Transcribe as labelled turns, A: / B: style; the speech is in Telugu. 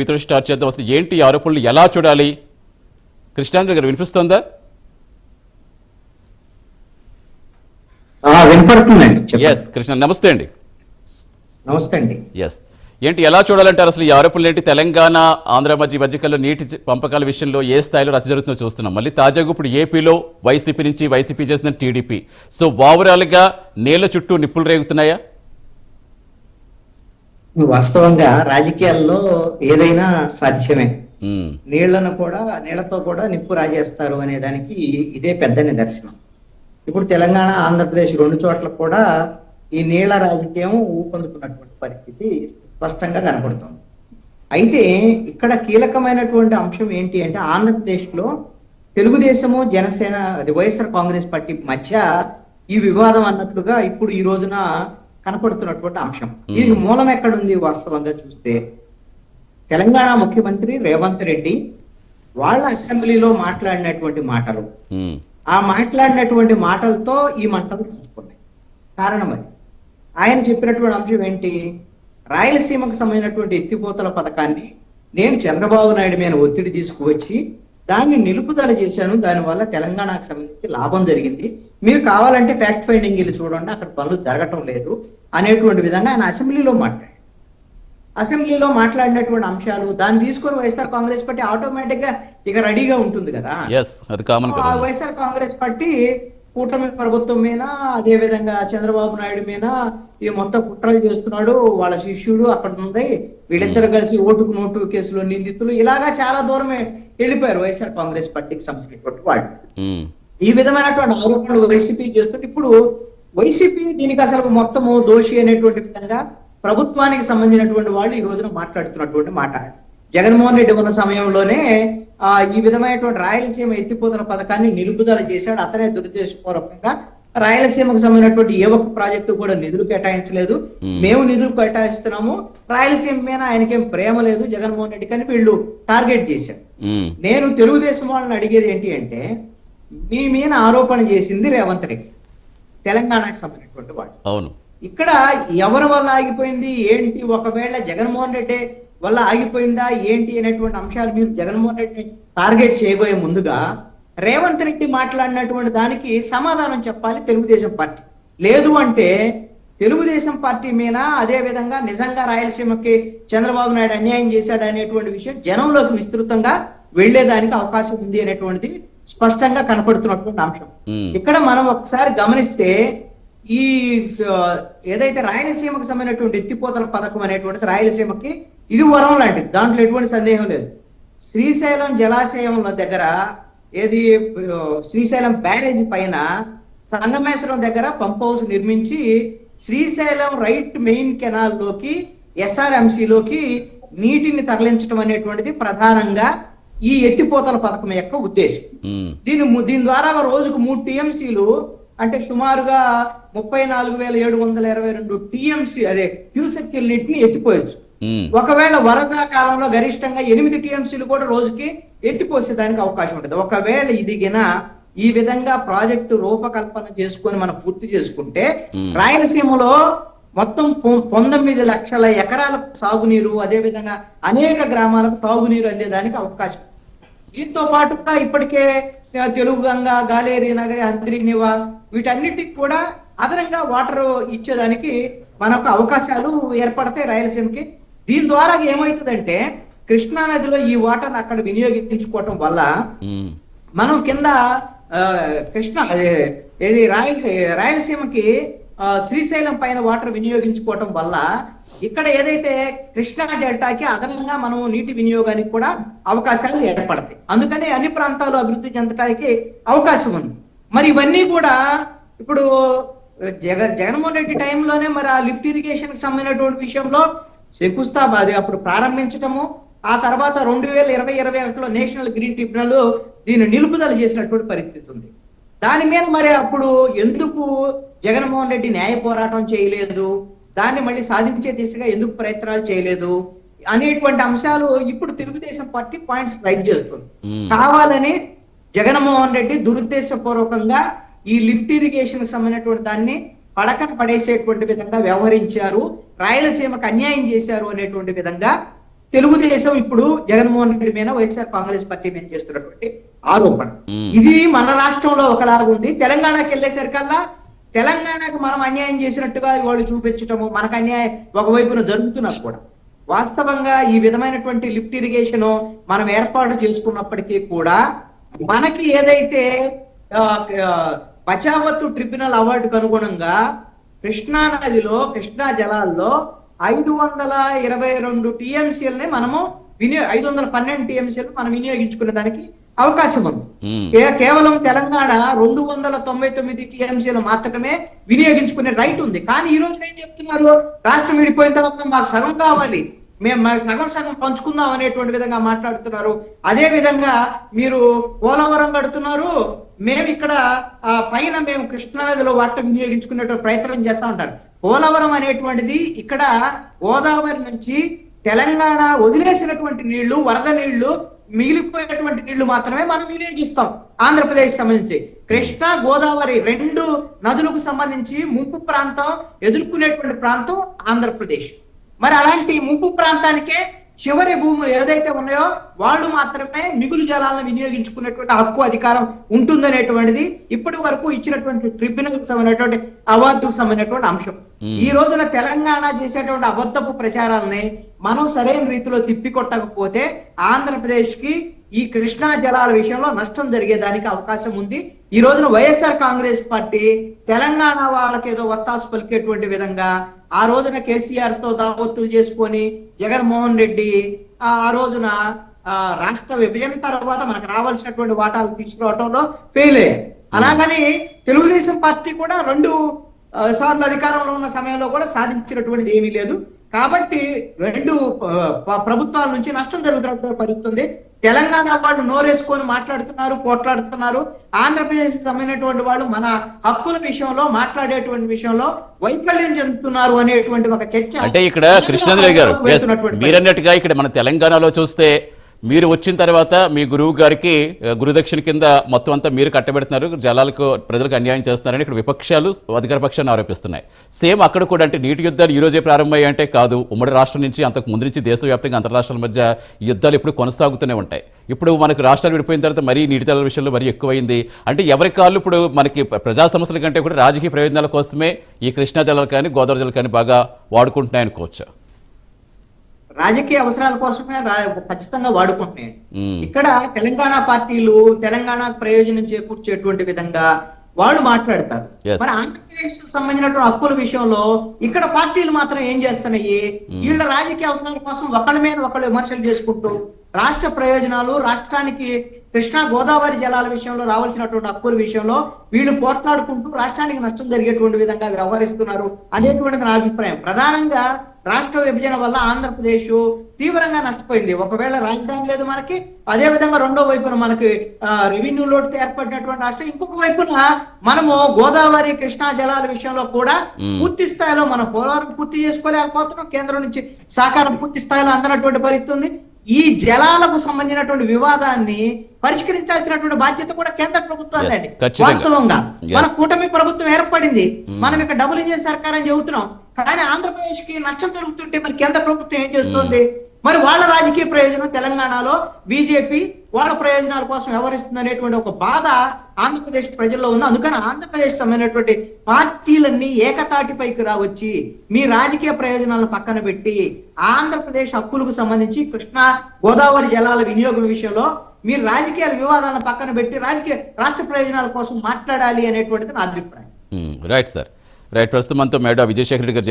A: మీతో స్టార్ట్ చేద్దాం. అసలు ఏంటి ఆరోపణలు? ఎలా చూడాలి? కృష్ణాంధ్ర గారు వినిపిస్తుందా?
B: వినపడుతుందండి.
A: ఎస్ కృష్ణ నమస్తే అండి.
B: నమస్తే అండి.
A: ఎస్ ఏంటి ఎలా చూడాలంటారు? అసలు ఈ ఆరోపణలు ఏంటి? తెలంగాణ ఆంధ్ర మధ్య మధ్యకాలంలో నీటి పంపకాల విషయంలో ఏ స్థాయిలో రచ్చ జరుగుతుందో చూస్తున్నాం. మళ్ళీ తాజాగా ఇప్పుడు ఏపీలో వైసీపీ నుంచి వైసీపీ చేసిన టీడీపీ. సో ఓవరాల్గా నేల చుట్టూ నిప్పులు రేగుతున్నాయా?
B: వాస్తవంగా రాజకీయాల్లో ఏదైనా సాధ్యమే. నీళ్ళను కూడా నీళ్ళతో కూడా నిప్పు రాజేస్తారు అనే దానికి ఇదే పెద్ద నిదర్శనం. ఇప్పుడు తెలంగాణ ఆంధ్రప్రదేశ్ రెండు చోట్ల కూడా ఈ నీళ్ళ రాజకీయం ఊపందుకున్నటువంటి పరిస్థితి స్పష్టంగా కనపడుతుంది. అయితే ఇక్కడ కీలకమైనటువంటి అంశం ఏంటి అంటే ఆంధ్రప్రదేశ్లో తెలుగుదేశము జనసేన అది వైఎస్ఆర్ కాంగ్రెస్ పార్టీ మధ్య ఈ వివాదం అన్నట్లుగా ఇప్పుడు ఈ రోజున కనపడుతున్నటువంటి అంశం. దీనికి మూలం ఎక్కడుంది వాస్తవంగా చూస్తే తెలంగాణ ముఖ్యమంత్రి రేవంత్ రెడ్డి వాళ్ళ అసెంబ్లీలో మాట్లాడినటువంటి మాటలు. ఆ మాట్లాడినటువంటి మాటలతో ఈ మంటలు రాజుకున్నాయి కారణం అది. ఆయన చెప్పినటువంటి అంశం ఏంటి? రాయలసీమకు సంబంధించినటువంటి ఎత్తిపోతల పథకాన్ని నేను చంద్రబాబు నాయుడు మీద ఒత్తిడి తీసుకువచ్చి దాన్ని నిలుపుదల చేశాను. దానివల్ల తెలంగాణకు సంబంధించి లాభం జరిగింది. మీరు కావాలంటే ఫ్యాక్ట్ ఫైండింగ్ వెళ్ళి చూడండి. అక్కడ పనులు జరగటం లేదు అనేటువంటి విధంగా ఆయన అసెంబ్లీలో మాట్లాడారు అసెంబ్లీలో మాట్లాడినటువంటి అంశాలు దాన్ని తీసుకొని వైఎస్ఆర్ కాంగ్రెస్ పార్టీ ఆటోమేటిక్గా ఇక రెడీగా ఉంటుంది కదా. వైఎస్ఆర్ కాంగ్రెస్ పార్టీ కూటమి ప్రభుత్వం మీద అదే విధంగా చంద్రబాబు నాయుడు మీద ఈ మొత్తం కుట్రలు చేస్తున్నాడు వాళ్ళ శిష్యుడు అక్కడ ఉంది. వీళ్ళిద్దరు కలిసి ఓటుకు నోటు కేసులో నిందితులు. ఇలాగా చాలా దూరమే వెళ్ళిపోయారు వైఎస్ఆర్ కాంగ్రెస్ పార్టీకి సంబంధించినటువంటి వాళ్ళు. ఈ విధమైనటువంటి ఆరోపణలు వైసీపీ చేస్తుంటే ఇప్పుడు వైసీపీ దీనికి అసలు మొత్తము దోషి అనేటువంటి విధంగా ప్రభుత్వానికి సంబంధించినటువంటి వాళ్ళు ఈ రోజున మాట్లాడుతున్నటువంటి మాట. జగన్మోహన్ రెడ్డి ఉన్న సమయంలోనే ఈ విధమైనటువంటి రాయలసీమ ఎత్తిపోతల పథకాన్ని నిలుపుదల చేశాడు. అతనే దురుద్దేశపూర్వకంగా రాయలసీమకు సంబంధించినటువంటి ఏ ఒక్క ప్రాజెక్టు కూడా నిధులు కేటాయించలేదు. మేము. నిధులు కేటాయిస్తున్నాము. రాయలసీమ మీద ఆయనకేం ప్రేమ లేదు. జగన్మోహన్ రెడ్డి కానీ వీళ్ళు టార్గెట్ చేశారు. నేను తెలుగుదేశం వాళ్ళని అడిగేది ఏంటి అంటే మీ మీద ఆరోపణ చేసింది రేవంత్ రెడ్డి తెలంగాణకు సంబంధించినటువంటి వాడు
A: అవును.
B: ఇక్కడ ఎవరి వల్ల ఆగిపోయింది? ఏంటి? ఒకవేళ జగన్మోహన్ రెడ్డి వల్ల ఆగిపోయిందా? ఏంటి అనేటువంటి అంశాలు మీరు జగన్మోహన్ రెడ్డిని టార్గెట్ చేయబోయే ముందుగా రేవంత్ రెడ్డి మాట్లాడినటువంటి దానికి సమాధానం చెప్పాలి తెలుగుదేశం పార్టీ. లేదు అంటే తెలుగుదేశం పార్టీ మీద అదే విధంగా నిజంగా రాయలసీమకి చంద్రబాబు నాయుడు అన్యాయం చేశాడు అనేటువంటి విషయం జనంలోకి విస్తృతంగా వెళ్ళేదానికి అవకాశం ఉంది అనేటువంటిది స్పష్టంగా కనపడుతున్నటువంటి అంశం. ఇక్కడ మనం ఒకసారి గమనిస్తే ఈ ఏదైతే రాయలసీమకు సంబంధించినటువంటి ఎత్తిపోతల పథకం అనేటువంటిది రాయలసీమకి ఇది వరం లాంటిది దాంట్లో ఎటువంటి సందేహం లేదు శ్రీశైలం జలాశయం దగ్గర ఏది శ్రీశైలం బ్యారేజ్ పైన సంగమేశ్వరం దగ్గర పంప్ హౌస్ నిర్మించి శ్రీశైలం రైట్ మెయిన్ కెనాల్లోకి SRMC లోకి నీటిని తరలించడం అనేటువంటిది ప్రధానంగా ఈ ఎత్తిపోతల పథకం యొక్క ఉద్దేశం. దీని దీని ద్వారా రోజుకు మూడు టీఎంసీలు అంటే సుమారుగా ముప్పై నాలుగు వేల ఏడు వందల ఇరవై రెండు టీఎంసీ అదే క్యూసెక్ నీటిని ఎత్తిపోయొచ్చు. ఒకవేళ వరద కాలంలో గరిష్టంగా ఎనిమిది టీఎంసీలు కూడా రోజుకి ఎత్తిపోసేదానికి అవకాశం ఉంటుంది. ఒకవేళ ఇది గిన ఈ విధంగా ప్రాజెక్టు రూపకల్పన చేసుకొని మనం పూర్తి చేసుకుంటే రాయలసీమలో మొత్తం పంతొమ్మిది లక్షల ఎకరాలకు సాగునీరు అదే విధంగా అనేక గ్రామాలకు తాగునీరు అందేదానికి అవకాశం. దీంతో పాటుగా ఇప్పటికే తెలుగు గంగ గాలేరి నగరి అంతరినివ వీటన్నిటికి కూడా అదనంగా వాటర్ ఇచ్చేదానికి మనకు అవకాశాలు ఏర్పడతాయి రాయలసీమకి. దీని ద్వారా ఏమవుతుందంటే కృష్ణా నదిలో ఈ వాటర్ అక్కడ వినియోగించుకోవటం వల్ల. మనం కింద కృష్ణ ఏది రాయలసీ రాయలసీమకి శ్రీశైలం పైన వాటర్ వినియోగించుకోవటం వల్ల ఇక్కడ ఏదైతే కృష్ణా డెల్టాకి అదనంగా మనం నీటి వినియోగానికి కూడా అవకాశాలు ఏర్పడతాయి అందుకని అన్ని ప్రాంతాలు అభివృద్ధి చెందడానికి అవకాశం ఉంది మరి ఇవన్నీ కూడా ఇప్పుడు జగ జగన్మోహన్ రెడ్డి టైంలోనే మరి ఆ లిఫ్ట్ ఇరిగేషన్కి సంబంధించినటువంటి విషయంలో శంకుస్థాపన అది అప్పుడు ప్రారంభించటము. ఆ తర్వాత రెండు వేల ఇరవై ఇరవై ఒకటిలో నేషనల్ గ్రీన్ ట్రిబ్యునల్ దీన్ని నిలుపుదల చేసినటువంటి పరిస్థితి ఉంది. దాని మీద మరి అప్పుడు ఎందుకు జగన్మోహన్ రెడ్డి న్యాయ పోరాటం చేయలేదు? దాన్ని మళ్ళీ సాధించే దిశగా ఎందుకు ప్రయత్నాలు చేయలేదు? అనేటువంటి అంశాలు ఇప్పుడు తెలుగుదేశం పార్టీ పాయింట్స్ రైట్ చేస్తుంది. కావాలని జగన్మోహన్ రెడ్డి దురుద్దేశపూర్వకంగా ఈ లిఫ్ట్ ఇరిగేషన్ సంబంధించినటువంటి దాన్ని పడకన పడేసేటువంటి విధంగా వ్యవహరించారు. రాయలసీమకు అన్యాయం చేశారు అనేటువంటి విధంగా తెలుగుదేశం ఇప్పుడు జగన్మోహన్ రెడ్డి మీద వైఎస్ఆర్ కాంగ్రెస్ పార్టీ మీద చేస్తున్నటువంటి ఆరోపణ. ఇది మన రాష్ట్రంలో ఒకలాగా ఉంది. తెలంగాణకి వెళ్ళేసరికల్లా తెలంగాణకు మనం అన్యాయం చేసినట్టుగా వాళ్ళు చూపించటము మనకు అన్యాయం ఒకవైపున జరుగుతున్నా కూడా. వాస్తవంగా ఈ విధమైనటువంటి లిఫ్ట్ ఇరిగేషన్ మనం ఏర్పాటు చేసుకున్నప్పటికీ కూడా మనకి ఏదైతే బచావత్తు ట్రిబ్యునల్ అవార్డుకు అనుగుణంగా కృష్ణా నదిలో కృష్ణా జలాల్లో ఐదు వందల ఇరవై రెండు టీఎంసీలని మనము వినియో ఐదు వందల పన్నెండు టీఎంసీలు మనం వినియోగించుకునే దానికి అవకాశం ఉంది. కేవలం తెలంగాణ రెండు వందల తొంభై తొమ్మిది టీఎంసీలు మాత్రమే వినియోగించుకునే రైట్ ఉంది. కానీ ఈ రోజు ఏం చెప్తున్నారు? రాష్ట్రం విడిపోయిన తర్వాత మాకు సగం కావాలి. మేము మాకు సగం సగం పంచుకుందాం అనేటువంటి విధంగా మాట్లాడుతున్నారు. అదే విధంగా మీరు పోలవరం కడుతున్నారు. మేము ఇక్కడ ఆ, పైన మేము కృష్ణానదిలో వాటర్ వినియోగించుకునేటువంటి ప్రయత్నం చేస్తా ఉంటారు. పోలవరం అనేటువంటిది ఇక్కడ గోదావరి నుంచి తెలంగాణ వదిలేసినటువంటి నీళ్ళు వరద నీళ్ళు మిగిలిపోయేటువంటి నీళ్ళు మాత్రమే మనం వినియోగిస్తాం. ఆంధ్రప్రదేశ్ సంబంధించి. కృష్ణా గోదావరి రెండు నదులకు సంబంధించి ముంపు ప్రాంతం ఎదుర్కొనేటువంటి ప్రాంతం ఆంధ్రప్రదేశ్. మరి అలాంటి ముంపు ప్రాంతానికే చివరి భూములు ఏదైతే ఉన్నాయో వాళ్ళు మాత్రమే మిగులు జలాలను వినియోగించుకునేటువంటి హక్కు అధికారం ఉంటుందనేటువంటిది ఇప్పటి వరకు ఇచ్చినటువంటి ట్రిబ్యునల్ సంబంధించినటువంటి అవార్డుకు సంబంధించినటువంటి అంశం. ఈ రోజున తెలంగాణ చేసేటువంటి అబద్ధపు ప్రచారాలని మనం సరైన రీతిలో తిప్పికొట్టకపోతే ఆంధ్రప్రదేశ్కి ఈ కృష్ణా జలాల విషయంలో నష్టం జరిగేదానికి అవకాశం ఉంది. ఈ రోజున వైఎస్ఆర్ కాంగ్రెస్ పార్టీ తెలంగాణ వాళ్ళకి ఏదో ఒత్తాసు పలికేటువంటి విధంగా ఆ రోజున కేసీఆర్తో దావత్తులు చేసుకొని జగన్మోహన్ రెడ్డి ఆ రోజున రాష్ట్ర విభజన తర్వాత మనకు రావాల్సినటువంటి వాటాలు తీసుకురావటంలో ఫెయిల్ అయ్యాయి. అలాగని తెలుగుదేశం పార్టీ కూడా రెండు సార్లు అధికారంలో ఉన్న సమయంలో కూడా సాధించినటువంటిది ఏమీ లేదు. కాబట్టి రెండు ప్రభుత్వాల నుంచి నష్టం జరుగుతున్నట్టు పడుతుంది తెలంగాణ వాళ్ళు నోరేసుకొని మాట్లాడుతున్నారు పోట్లాడుతున్నారు. ఆంధ్రప్రదేశ్ సంబంధించినటువంటి వాళ్ళు మన హక్కుల విషయంలో మాట్లాడేటువంటి విషయంలో వైఫల్యం చెందుతున్నారు అనేటువంటి ఒక చర్చ
A: అంటే ఇక్కడ కృష్ణాంజలి గారు మీరన్నట్టుగా ఇక్కడ మన తెలంగాణలో చూస్తే మీరు వచ్చిన తర్వాత మీ గురువు గారికి గురుదక్షిణ కింద మొత్తం అంతా మీరు కట్టబెడుతున్నారు. జలాలకు ప్రజలకు అన్యాయం చేస్తున్నారని ఇక్కడ విపక్షాలు అధికార పక్షాన్ని ఆరోపిస్తున్నాయి. సేమ్ అక్కడ కూడా అంటే నీటి యుద్ధాలు ఈ రోజే ప్రారంభమయ్యాయంటే కాదు. ఉమ్మడి రాష్ట్రం నుంచి అంతకు ముందు నుంచి దేశవ్యాప్తంగా అంతర్రాష్ట్రాల మధ్య యుద్ధాలు ఇప్పుడు కొనసాగుతూనే ఉంటాయి. ఇప్పుడు మనకు రాష్ట్రాలు విడిపోయిన తర్వాత మరీ నీటి జలాల విషయంలో మరీ ఎక్కువైంది. అంటే ఎవరి కాళ్ళు ఇప్పుడు మనకి ప్రజా సమస్యల కంటే కూడా రాజకీయ ప్రయోజనాల కోసమే ఈ కృష్ణా జలాలు కానీ గోదావరి జలాలు కానీ బాగా వాడుకుంటున్నాయనుకోవచ్చు.
B: రాజకీయ అవసరాల కోసమే ఖచ్చితంగా వాడుకుంటున్నాయి. ఇక్కడ తెలంగాణ పార్టీలు తెలంగాణ ప్రయోజనం చేకూర్చేటువంటి విధంగా వాళ్ళు మాట్లాడతారు. మరి ఆంధ్రప్రదేశ్ సంబంధించినటువంటి హక్కుల విషయంలో ఇక్కడ పార్టీలు మాత్రం ఏం చేస్తున్నాయి? వీళ్ళ రాజకీయ అవసరాల కోసం ఒకళ్ళ మీద ఒకళ్ళు విమర్శలు చేసుకుంటూ రాష్ట్ర ప్రయోజనాలు రాష్ట్రానికి కృష్ణా గోదావరి జలాల విషయంలో రావాల్సినటువంటి హక్కుల విషయంలో వీళ్ళు పోట్లాడుకుంటూ రాష్ట్రానికి నష్టం జరిగేటువంటి విధంగా వ్యవహరిస్తున్నారు అనేటువంటిది నా అభిప్రాయం. ప్రధానంగా రాష్ట్ర విభజన వల్ల ఆంధ్రప్రదేశ్ తీవ్రంగా నష్టపోయింది. ఒకవేళ రాజధాని లేదు మనకి అదే విధంగా రెండో వైపున మనకి రెవెన్యూ లోటు ఏర్పడినటువంటి రాష్ట్రం ఇంకొక వైపున మనము గోదావరి కృష్ణా జలాల విషయంలో కూడా పూర్తి స్థాయిలో మనం పోలవరం పూర్తి చేసుకోలేకపోతున్నాం. కేంద్రం నుంచి సహకారం పూర్తి స్థాయిలో అందనటువంటి పరిస్థితి ఉంది. ఈ జలాలకు సంబంధించినటువంటి వివాదాన్ని పరిష్కరించాల్సినటువంటి బాధ్యత కూడా కేంద్ర ప్రభుత్వాలే
A: Yes, ఖచ్చితంగా.
B: వాస్తవంగా. మన కూటమి ప్రభుత్వం ఏర్పడింది. మనం ఇక్కడ డబుల్ ఇంజిన్ సర్కార్ అని చెబుతున్నాం. కానీ ఆంధ్రప్రదేశ్కి నష్టం జరుగుతుంటే మరి కేంద్ర ప్రభుత్వం ఏం చేస్తుంది? మరి వాళ్ళ రాజకీయ ప్రయోజనం తెలంగాణలో బీజేపీ వాళ్ళ ప్రయోజనాల కోసం వ్యవహరిస్తుంది అనేటువంటి ఒక బాధ ఆంధ్రప్రదేశ్ ప్రజల్లో ఉంది. అందుకని ఆంధ్రప్రదేశ్ సంబంధించినటువంటి పార్టీలన్నీ ఏకతాటిపైకి రావచ్చి మీ రాజకీయ ప్రయోజనాలను పక్కన పెట్టి ఆంధ్రప్రదేశ్ హక్కులకు సంబంధించి కృష్ణా గోదావరి జలాల వినియోగం విషయంలో మీరు రాజకీయ వివాదాలను పక్కన పెట్టి రాజకీయ రాష్ట్ర ప్రయోజనాల కోసం మాట్లాడాలి అనేటువంటిది నా అభిప్రాయం.
A: Right sir. రైట్ ప్రస్తుతం మనతో మేడా విజయశేఖర్ రెడ్డి గారు